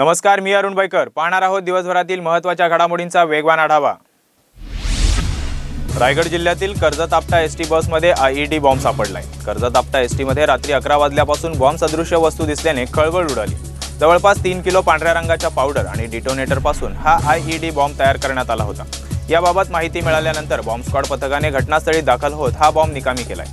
नमस्कार मी अरुण बैकर. पाहणार आहोत दिवसभरातील महत्त्वाच्या घडामोडींचा वेगवान आढावा. रायगड जिल्ह्यातील कर्जत आपटा एस टी बसमध्ये आयईडी बॉम्ब सापडलाय. कर्जत आपटा एस टीमध्ये रात्री अकरा वाजल्यापासून बॉम्ब सदृश्य वस्तू दिसल्याने खळबळ उडाली. जवळपास तीन किलो पांढऱ्या रंगाच्या पावडर आणि डिटोनेटरपासून हा आयईडी बॉम्ब तयार करण्यात आला होता. याबाबत माहिती मिळाल्यानंतर बॉम्ब स्क्वॉड पथकाने घटनास्थळी दाखल होत हा बॉम्ब निकामी केलाय.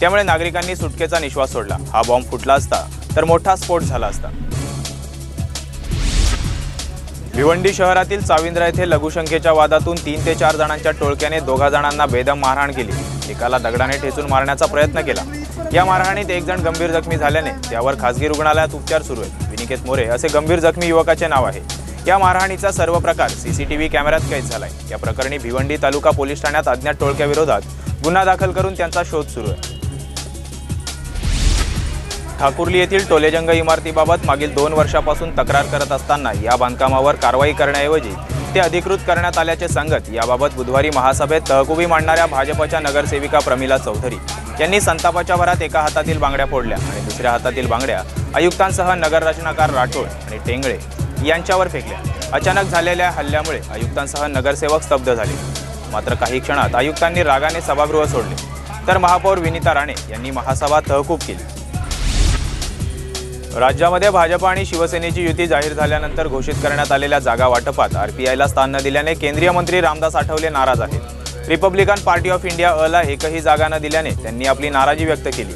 त्यामुळे नागरिकांनी सुटकेचा निश्वास सोडला. हा बॉम्ब फुटला असता तर मोठा स्फोट झाला असता. भिवंडी शहरातील चाविंद्रा येथे लघुशंकेच्या वादातून तीन ते चार जणांच्या टोळक्याने दोघा जणांना बेदम मारहाण केली. एकाला दगडाने ठेचून मारण्याचा प्रयत्न केला. या मारहाणीत एक जण गंभीर जखमी झाल्याने त्यावर खासगी रुग्णालयात उपचार सुरू आहेत. विनिकेत मोरे असे गंभीर जखमी युवकाचे नाव आहे. या मारहाणीचा सर्व प्रकार सीसीटीव्ही कॅमेऱ्यात कैद झालाय. या प्रकरणी भिवंडी तालुका पोलीस ठाण्यात अज्ञात टोळक्याविरोधात गुन्हा दाखल करून त्यांचा शोध सुरू आहे. ठाकुर्ली येथील टोलेजंग इमारतीबाबत मागील दोन वर्षापासून तक्रार करत असताना या बांधकामावर कारवाई करण्याऐवजी ते अधिकृत करण्यात आल्याचे सांगत याबाबत बुधवारी महासभेत तहकुबी मांडणाऱ्या भाजपच्या नगरसेविका प्रमिला चौधरी यांनी संतापाच्या भरात एका हातातील बांगड्या फोडल्या आणि दुसऱ्या हातातील बांगड्या आयुक्तांसह नगररचनाकार राठोड आणि टेंगळे यांच्यावर फेकल्या. अचानक झालेल्या हल्ल्यामुळे आयुक्तांसह नगरसेवक स्तब्ध झाले. मात्र काही क्षणात आयुक्तांनी रागाने सभागृह सोडले. तर महापौर विनिता राणे यांनी महासभा तहकूब केली. राज्यामध्ये भाजप आणि शिवसेनेची युती जाहीर झाल्यानंतर घोषित करण्यात आलेल्या जागा वाटपात आरपीआयला स्थान न दिल्याने केंद्रीय मंत्री रामदास आठवले नाराज आहेत. रिपब्लिकन पार्टी ऑफ इंडिया अला एकही जागा न दिल्याने त्यांनी आपली नाराजी व्यक्त केली.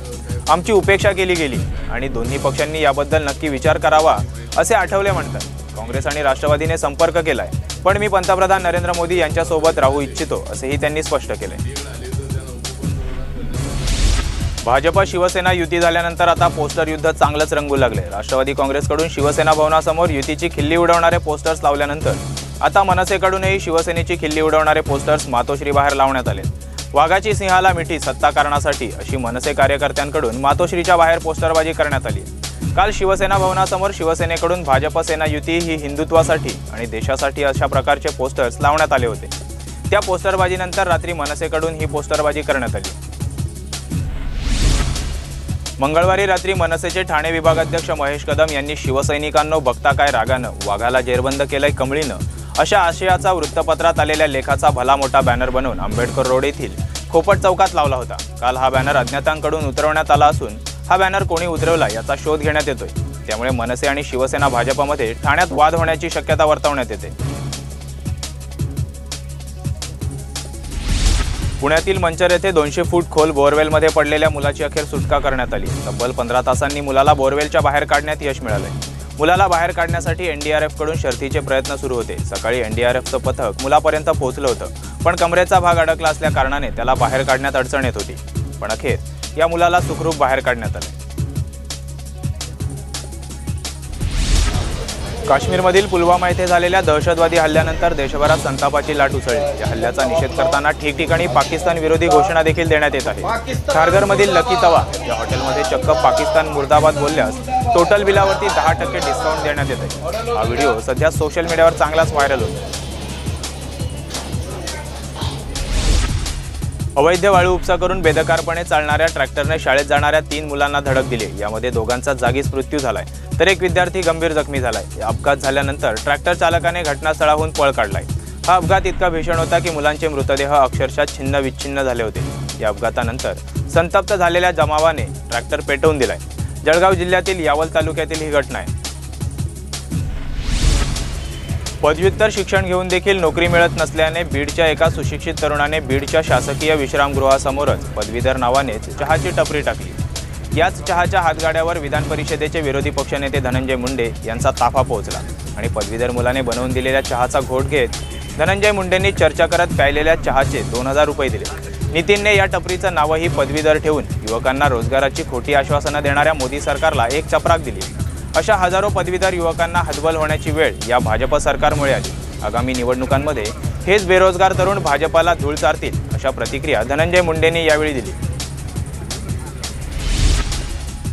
आमची उपेक्षा केली गेली आणि दोन्ही पक्षांनी याबद्दल नक्की विचार करावा असे आठवले म्हणतात. काँग्रेस आणि राष्ट्रवादीने संपर्क केलाय. पण मी पंतप्रधान नरेंद्र मोदी यांच्यासोबत राहू इच्छितो असेही त्यांनी स्पष्ट केले भाजपा शिवसेना युती झाल्यानंतर आता पोस्टर युद्ध चांगलंच रंगू लागले. राष्ट्रवादी काँग्रेसकडून शिवसेना भवनासमोर युतीची खिल्ली उडवणारे पोस्टर्स लावल्यानंतर आता मनसेकडूनही शिवसेनेची खिल्ली उडवणारे पोस्टर्स मातोश्री बाहेर लावण्यात आले. वाघाची सिंहाला मिठी सत्ता कारणासाठी अशी मनसे कार्यकर्त्यांकडून मातोश्रीच्या बाहेर पोस्टरबाजी करण्यात आली. काल शिवसेना भवनासमोर शिवसेनेकडून भाजप सेना युती ही हिंदुत्वासाठी आणि देशासाठी अशा प्रकारचे पोस्टर्स लावण्यात आले होते. त्या पोस्टरबाजीनंतर रात्री मनसेकडून ही पोस्टरबाजी करण्यात आली. मंगळवारी रात्री मनसेचे ठाणे विभागाध्यक्ष महेश कदम यांनी शिवसैनिकांनो बघता काय रागानं वाघाला जेरबंद केलंय कमळीनं अशा आशयाचा वृत्तपत्रात आलेल्या लेखाचा भला मोठा बॅनर बनवून आंबेडकर रोड येथील खोपट चौकात लावला होता. काल हा बॅनर अज्ञातांकडून उतरवण्यात आला असून हा बॅनर कोणी उतरवला याचा शोध घेण्यात येतोय. त्यामुळे मनसे आणि शिवसेना भाजपमध्ये ठाण्यात वाद होण्याची शक्यता वर्तवण्यात येते. पुण्यातील मंचर येथे दोनशे फूट खोल बोअरवेलमध्ये पडलेल्या मुलाची अखेर सुटका करण्यात आली. तब्बल पंधरा तासांनी मुलाला बोअरवेलच्या बाहेर काढण्यात यश मिळाले मुलाला बाहेर काढण्यासाठी एनडीआरएफकडून शर्थीचे प्रयत्न सुरू होते. सकाळी एनडीआरएफचं पथक मुलापर्यंत पोहोचलं होतं पण कमरेचा भाग अडकला असल्या कारणाने त्याला बाहेर काढण्यात अडचण येत होती. पण अखेर या मुलाला सुखरूप बाहेर काढण्यात आले. काश्मीरमधील पुलवामा येथे झालेल्या दहशतवादी हल्ल्यानंतर देशभरात संतापाची लाट उसळली. या हल्ल्याचा निषेध करताना ठिकठिकाणी पाकिस्तान विरोधी घोषणा देखील देण्यात येत आहे खारघरमधील लकी तवा या हॉटेलमध्ये चक्क पाकिस्तान मुर्दाबाद बोलल्यास टोटल बिलावरती दहा टक्के डिस्काउंट देण्यात येत आहे. हा व्हिडिओ सध्या सोशल मीडियावर चांगलाच व्हायरल होतो अवैध वाळू उपसा करून बेदकारपणे चालणाऱ्या ट्रॅक्टरने शाळेत जाणाऱ्या तीन मुलांना धडक दिली. यामध्ये दोघांचा जागीच मृत्यू झालाय. तर एक विद्यार्थी गंभीर जखमी झालाय. अपघात झाल्यानंतर ट्रॅक्टर चालकाने घटनास्थळाहून पळ काढलाय. हा अपघात इतका भीषण होता की मुलांचे मृतदेह अक्षरशः छिन्न विच्छिन्न झाले होते. या अपघातानंतर संतप्त झालेल्या जमावाने ट्रॅक्टर पेटवून दिलाय. जळगाव जिल्ह्यातील यावल तालुक्यातील ही घटना आहे. पदव्युत्तर शिक्षण घेऊन देखील नोकरी मिळत नसल्याने बीडच्या एका सुशिक्षित तरुणाने बीडच्या शासकीय विश्रामगृहासमोरच पदवीधर नावानेच चहाची टपरी टाकली. याच चहाच्या हातगाड्यावर विधान परिषदेचे विरोधी पक्षनेते धनंजय मुंडे यांचा ताफा पोहोचला. आणि पदवीधर मुलाने बनवून दिलेल्या चहाचा घोट घेत धनंजय मुंडेंनी चर्चा करत प्यायलेल्या चहाचे दोन हजार रुपये दिले. नितीनने या टपरीचं नावही पदवीधर ठेवून युवकांना रोजगाराची खोटी आश्वासनं देणाऱ्या मोदी सरकारला एक चपराक दिली. अशा हजारो पदवीधर युवकांना हतबल होण्याची वेळ या भाजप सरकारमुळे आली. आगामी निवडणुकांमध्ये हेच बेरोजगार तरुण भाजपाला धूळ चारतील अशा प्रतिक्रिया धनंजय मुंडेंनी यावेळी दिली.